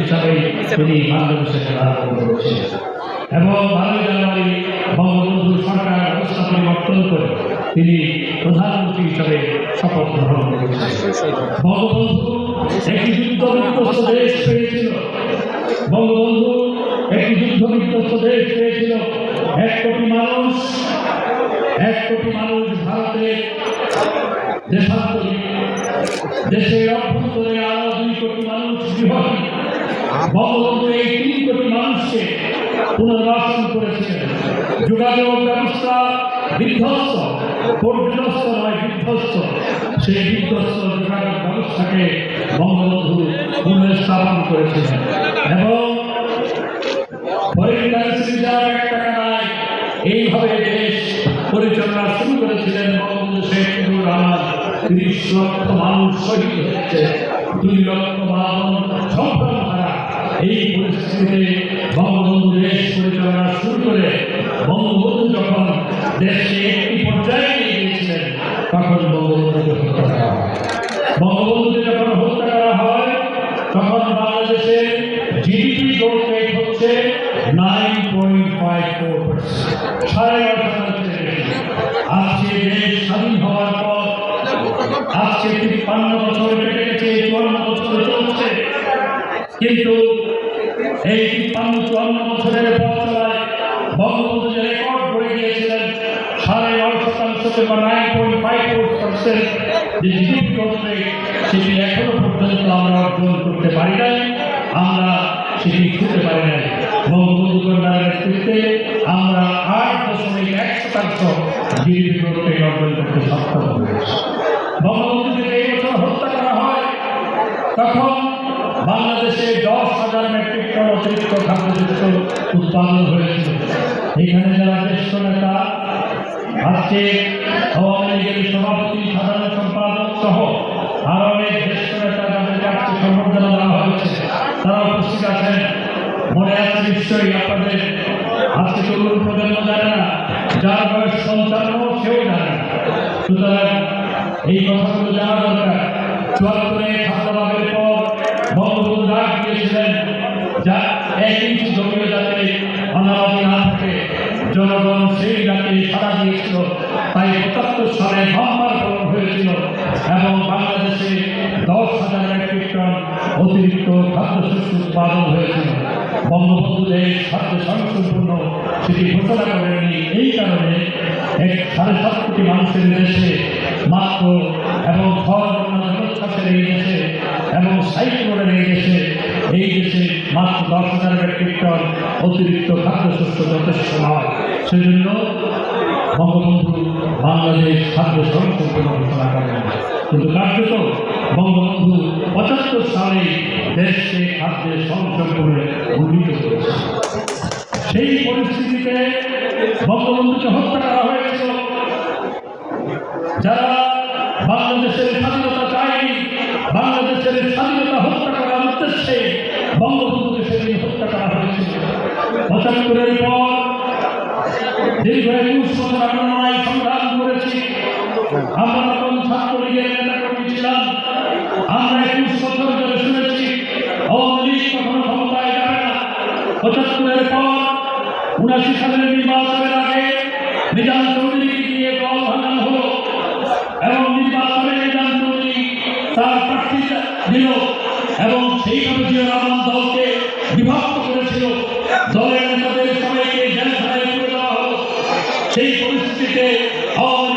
হিসাবে তিনি বাংলাদেশে এবং বারোই জানুয়ারি বঙ্গবন্ধু সরকার ব্যবস্থা পরিবর্তন করে তিনি প্রধানমন্ত্রী হিসাবে শপথ গ্রহণ করেছেন। বঙ্গবন্ধু একটি যুদ্ধ বিধ্বস্ত দেশ পেয়েছিল। বঙ্গবন্ধু একটি যুদ্ধ বিধ্বস্ত দেশ পেয়েছিল। এক কোটি মানুষ এক কোটি মানুষ ভারতের দেশান্তরী দেশের অভ্যন্তরে বঙ্গবন্ধু এই তিন কোটি মানুষকে পুনর্বাসন করেছিলেন। যোগাযোগ ব্যবস্থা বিধ্বস্ত পর্যদস্ত নয়, বিধ্বস্ত। সেই বিধ্বস্ত যোগাযোগ ব্যবস্থাকে বঙ্গবন্ধু পুনঃস্থাপন করেছিলেন। এবং এইভাবে দেশ পরিচালনা শুরু করেছিলেন বঙ্গবন্ধু শেখ মুজিবুর রহমান। তিরিশ লক্ষ মানুষ শহীদ হচ্ছে দুই লক্ষ মানুষ সম্ভ্রম এই পরিস্থিতিতে বঙ্গবন্ধু দেশ পরিচালনা শুরু করে বঙ্গবন্ধু যখন দেশকে একটি পর্যায়ে নিয়ে গিয়েছিলেন, তখন বঙ্গবন্ধুকে হত্যা করা হয়। বঙ্গবন্ধুকে যখন হত্যা করা হয়, তখন বাংলাদেশের জিডিপি গ্রোথ রেট হচ্ছে নাইন পয়েন্ট ফাইভ ফোর সাড়ে নয় শতাংশের বেশি। আজকে দেশ স্বাধীন হওয়ার পর, আজকে তিপ্পান্ন বছর কেটে গেছে চুয়ান্ন বছর চলছে। কিন্তু এই তিপ্পান্ন, চুয়ান্ন বছরের পথ চলায় বঙ্গবন্ধু যে রেকর্ড করে গিয়েছিলেন, সাড়ে নয় শতাংশ বা nine point five four percent যে জিডিপি গ্রোথ সেটি এখনও পর্যন্ত আমরা অর্জন করতে পারি নাই, আমরা সেটি ছুটতে পারি নাই। বঙ্গবন্ধু কন্যার নেতৃত্বে আমরা আট দশমিক এক শতাংশ জিডিপি গ্রোথ অর্জন করতে সক্ষম হয়েছি। বঙ্গবন্ধুকে এই বছর হত্যা করা হয়, তখন বাংলাদেশে দশ হাজার মেট্রিক টন অতিরিক্ত খাদ্যশস্য উৎপাদন হয়েছিল। এখানে যারা জ্যেষ্ঠ নেতা, আজকে আওয়ামী লীগের সভাপতি, সাধারণ সম্পাদক সহ আরও অনেক জ্যেষ্ঠ নেতা যাদেরকে আজকে সম্বর্ধনা দেওয়া হয়েছে, তারা উপস্থিত আছেন। মনে আছে নিশ্চয়ই আপনাদের আজকে তরুণ প্রজন্ম জানে না, যার বয়স সঞ্চান্ন সেও জানে না। সুতরাং এই কথাগুলো জানা দরকার। চুয়াত্তরে খাদ্যভাবের পর বঙ্গবন্ধু ডাক দিয়েছিলেন যা এক ইঞ্চি জমিও যাতে অনাবাদি না থাকে জনগণ সেই ডাকে সাড়া দিয়েছিল তাই একাত্তর সালে বাম্পার গ্রহণ হয়েছিল এবং বাংলাদেশে দশ হাজার মেট্রিক টন অতিরিক্ত খাদ্যশস্য উৎপাদন হয়েছিল বঙ্গবন্ধু দেশ খাদ্য সংসম্পূর্ণ সেটি ঘোষণা করেননি এই কারণে এক সাড়ে সাত কোটি মানুষের দেশে মাত্র এবং ঘর জলোচ্ছ্বাসের এই দেশে এবং সাইক্লোনের এই দেশে এই দেশে মাত্র দশ হাজার মেট্রিক টন অতিরিক্ত খাদ্যশস্য যথেষ্ট নয়। সেজন্য বঙ্গবন্ধু বাংলাদেশ খাদ্য সংসম্পূর্ণ ঘোষণা করেন। কিন্তু কার্যত বঙ্গবন্ধু পঁচাত্তর সালে দেশকে খাদ্যের সংসম্পূর্ণে সেই পরিস্থিতিতে বঙ্গবন্ধুকে হত্যা করা হয়েছিল। যারা বাংলাদেশের স্বাধীনতা চায়নি, বাংলাদেশের স্বাধীনতা হত্যা করার উদ্দেশ্যে বঙ্গবন্ধুকে সেদিন হত্যা করা হয়েছিল। পঁচাত্তরের পর দীর্ঘ একুশ বছর আন্দোলনায় সংগ্রাম করেছি। আমরা তখন ছাত্রলীগের নেতা কর্মী ছিলাম। আমরা একুশ বছর ধরে শুনেছি আওয়ামী কখনো ক্ষমতায় যাবে না। পঁচাত্তরের পর উনাশি সালের নির্বাচনের আগে নিজাম চৌধুরীকে দিয়ে দল ভাঙানো হলো এবং নির্বাচনে নিজাম চৌধুরী তার প্রার্থী দিল এবং সেইভাবে জিয়া রহমান দলকে বিভক্ত করেছিল, দলের নেতাদের সবাইকে জেলখানায় তুলে দেওয়া হলো, সেই পরিস্থিতিতে আওয়ামী